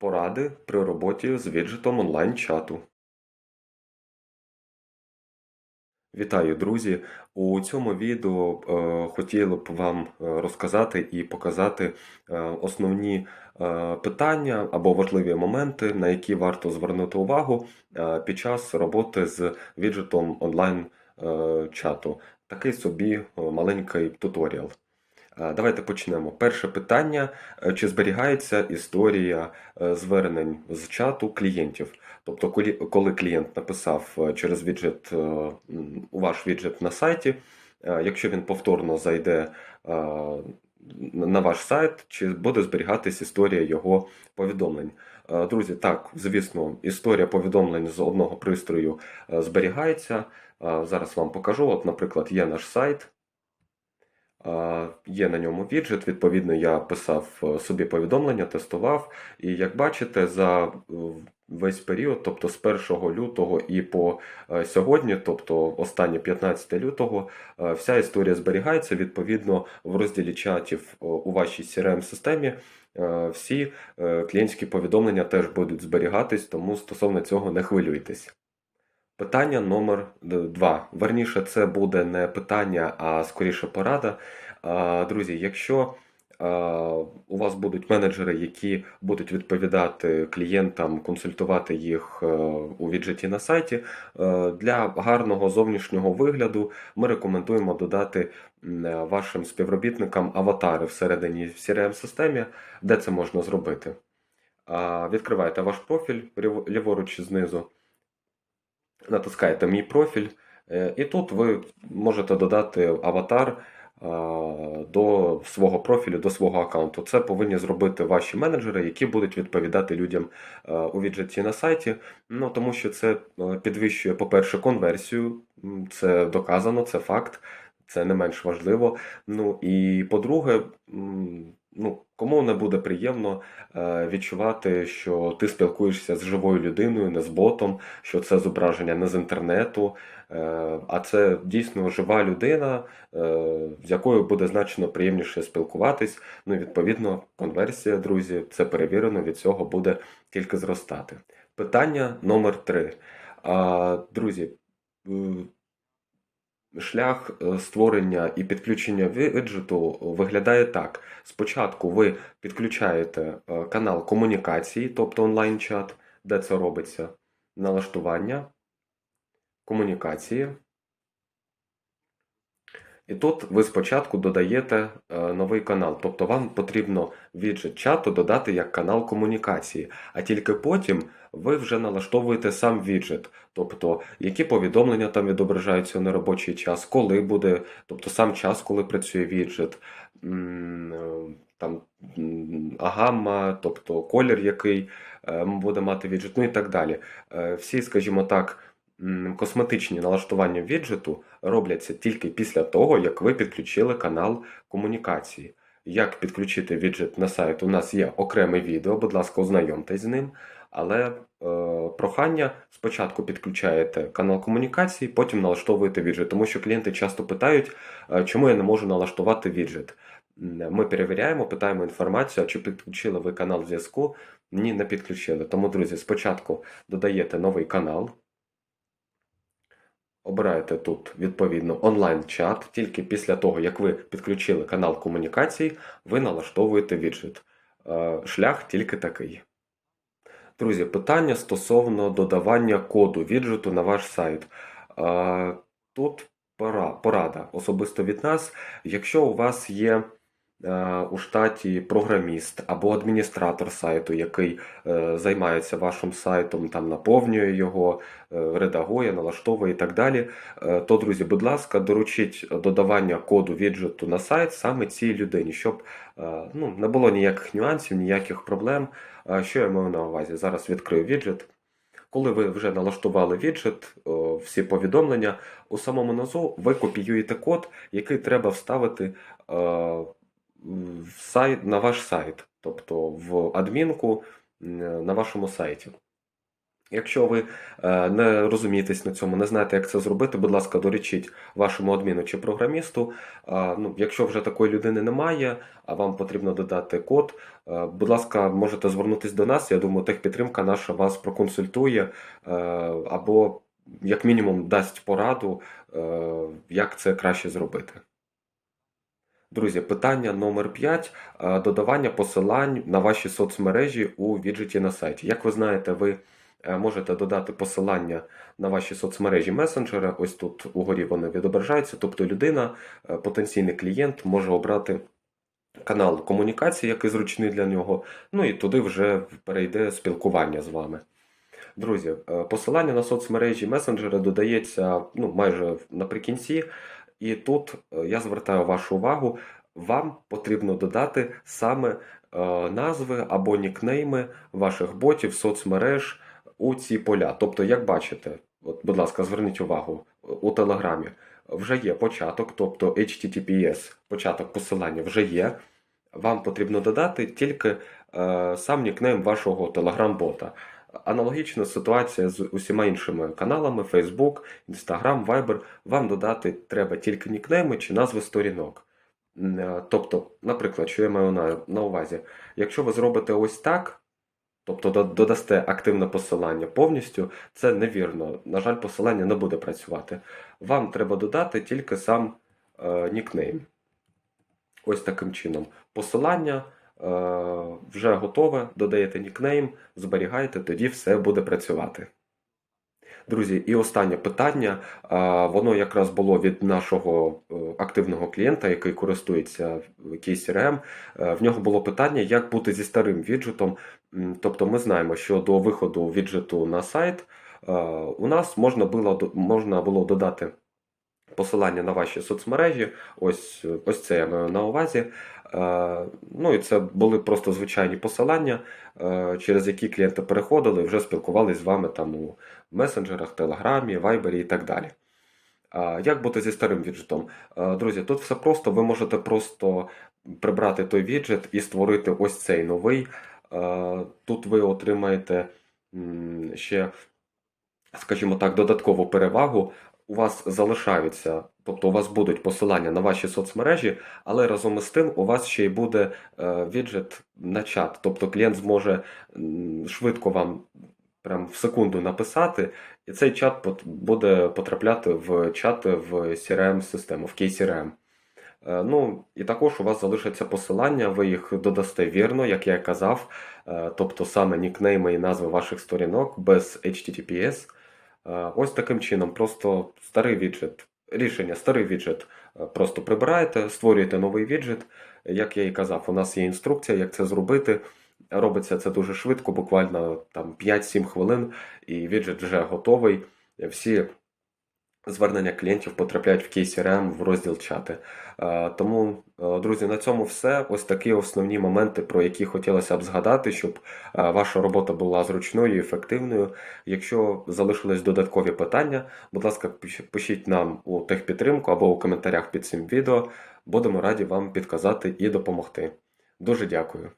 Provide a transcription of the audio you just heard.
Поради при роботі з віджитом онлайн-чату. Вітаю, друзі! У цьому відео е, хотіло б вам е, розказати і показати е, основні е, питання або важливі моменти, на які варто звернути увагу е, під час роботи з віджитом онлайн-чату. Такий собі е, маленький туторіал. Е, Давайте почнемо. Перше питання: Е, чи зберігається історія е, звернень з чату клієнтів? Тобто, коли, клієнт написав через віджит ваш віджит на сайті, якщо він повторно зайде на ваш сайт, чи буде зберігатись історія його повідомлень? Друзі, так, звісно, історія повідомлень з одного пристрою зберігається. Зараз вам покажу. От, наприклад, є наш сайт. Є на ньому віджит, відповідно, я писав е, собі повідомлення, тестував, і як бачите, за е, весь період, тобто з 1 лютого і по е, сьогодні, тобто останнє 15 лютого, вся історія зберігається. Відповідно, в розділі чатів у вашій CRM-системі е, всі е, клієнтські повідомлення теж будуть зберігатись, тому стосовно цього не хвилюйтесь. Питання номер два. Верніше, це буде не питання, а скоріше порада. Друзі, якщо у вас будуть менеджери, які будуть відповідати клієнтам, консультувати їх е, у віджиті на сайті, е, для гарного зовнішнього вигляду ми рекомендуємо додати вашим співробітникам аватари всередині CRM-системі, де це можна зробити. А, Відкриваєте ваш профіль ліворуч знизу натискаєте Мій профіль, е, і тут ви можете додати аватар до свого профілю, до свого аккаунту. Це повинні зробити ваші менеджери, які будуть відповідати людям е, у віджиті на сайті. Ну, тому що це е, підвищує, по-перше, конверсію, це доказано, це факт, це не менш важливо. Ну і по-друге, ну, кому не буде приємно е, відчувати, що ти спілкуєшся з живою людиною, не з ботом, що це зображення не з інтернету, е, а це дійсно жива людина, е, з якою буде значно приємніше спілкуватись. Ну відповідно, конверсія, друзі, це перевірено, від цього буде тільки зростати. Питання номер три. Друзі, шлях е, створення і підключення виджету виглядає так. Спочатку ви підключаєте е, канал комунікації, тобто онлайн-чат, де це робиться, налаштування, комунікації. І тут ви спочатку додаєте е, новий канал, тобто вам потрібно віджит чату додати як канал комунікації, а тільки потім ви вже налаштовуєте сам віджит, тобто які повідомлення там відображаються на робочий час, коли буде, тобто сам час, коли працює віджит, е, там гамма, тобто колір, який е, буде мати віджит, ну і так далі. Всі, скажімо так, косметичні налаштування віджиту робляться тільки після того, як ви підключили канал комунікації. Як підключити віджит на сайт? У нас є окреме відео, будь ласка, ознайомтесь з ним. Але е, прохання спочатку підключаєте канал комунікації, потім налаштовуєте віджит, тому що клієнти часто питають, е, чому я не можу налаштувати віджит. Ми перевіряємо, питаємо інформацію, чи підключили ви канал зв'язку? Ні, не підключили. Тому, друзі, спочатку додаєте новий канал. Обираєте тут відповідно онлайн-чат. Тільки після того, як ви підключили канал комунікацій, ви налаштовуєте віджит. Е, Шлях тільки такий. Друзі, питання стосовно додавання коду віджиту на ваш сайт. Е, Тут порада особисто від нас. Якщо у вас є у штаті програміст або адміністратор сайту, який е, займається вашим сайтом, там наповнює його, е, редагує, налаштовує і так далі, е, то, друзі, будь ласка, доручіть додавання коду віджиту на сайт саме цій людині, щоб е, ну, не було ніяких нюансів, ніяких проблем. Е, Що я маю на увазі? Зараз відкрию віджит. Коли ви вже налаштували віджит, всі повідомлення, у самому низу ви копіюєте код, який треба вставити е, в сайт, на ваш сайт, тобто в адмінку на вашому сайті. Якщо ви е, не розумієтесь на цьому, не знаєте, як це зробити, будь ласка, доручіть вашому адміну чи програмісту. Ну, якщо вже такої людини немає, а вам потрібно додати код, е, будь ласка, можете звернутися до нас. Я думаю, техпідтримка наша вас проконсультує е, або, як мінімум, дасть пораду, як це краще зробити. Друзі, питання номер 5. Додавання посилань на ваші соцмережі у віджиті на сайті. Як ви знаєте, ви е, можете додати посилання на ваші соцмережі месенджера. Ось тут угорі вони відображаються. Тобто людина, е, потенційний клієнт, може обрати канал комунікації, який зручний для нього. Ну і туди вже перейде спілкування з вами. Друзі, е, посилання на соцмережі месенджера додається ну, майже наприкінці. І тут е, я звертаю вашу увагу, вам потрібно додати саме е, назви або нікнейми ваших ботів, соцмереж у ці поля. Тобто, як бачите, от, будь ласка, зверніть увагу у Телеграмі. Вже є початок, тобто HTTPS, початок посилання вже є. Вам потрібно додати тільки е, сам нікнейм вашого Telegram-бота. Аналогічна ситуація з усіма іншими каналами: Facebook, Instagram, Viber. Вам додати треба тільки нікнейми чи назви сторінок. Е, Тобто, наприклад, що я маю на, на увазі, якщо ви зробите ось так, тобто додасте активне посилання повністю, це невірно. На жаль, посилання не буде працювати. Вам треба додати тільки сам е, нікнейм. Ось таким чином. Посилання вже готове, додаєте нікнейм, зберігаєте, тоді все буде працювати. Друзі, і останнє питання. Воно якраз було від нашого е, активного клієнта, який користується KCRM. Е, В нього було питання, як бути зі старим віджитом. Тобто ми знаємо, що до виходу віджиту на сайт е, у нас можна було, можна було додати посилання на ваші соцмережі. Ось, ось це я маю на увазі. Е, Ну і це були просто звичайні посилання, е, через які клієнти переходили, вже спілкувалися з вами там у месенджерах, Телеграмі, Вайбері і так далі. А Як бути зі старим віджитом? Е, Друзі, тут все просто. Ви можете просто прибрати той віджит і створити ось цей новий. Е, Тут ви отримаєте ще, скажімо так, додаткову перевагу. У вас залишаються, тобто у вас будуть посилання на ваші соцмережі, але разом із тим у вас ще й буде е, віджит на чат. Тобто клієнт зможе швидко вам прям в секунду написати, і цей чат буде потрапляти в чати в CRM-систему, в KCRM. Е, Ну, і також у вас залишаться посилання, ви їх додасте вірно, як я казав, е, тобто саме нікнейми і назви ваших сторінок без HTTPS. Е, Ось таким чином, просто старий віджит, рішення, старий віджит е, просто прибираєте, створюєте новий віджит. Як я і казав, у нас є інструкція, як це зробити. Робиться це дуже швидко, буквально там 5-7 хвилин, і віджит вже готовий. Всі звернення клієнтів потрапляють в KCRM в розділ чати. Е, Тому, е, друзі, на цьому все. Ось такі основні моменти, про які хотілося б згадати, щоб е, ваша робота була зручною і ефективною. Якщо залишились додаткові питання, будь ласка, пишіть нам у техпідтримку або у коментарях під цим відео. Будемо раді вам підказати і допомогти. Дуже дякую.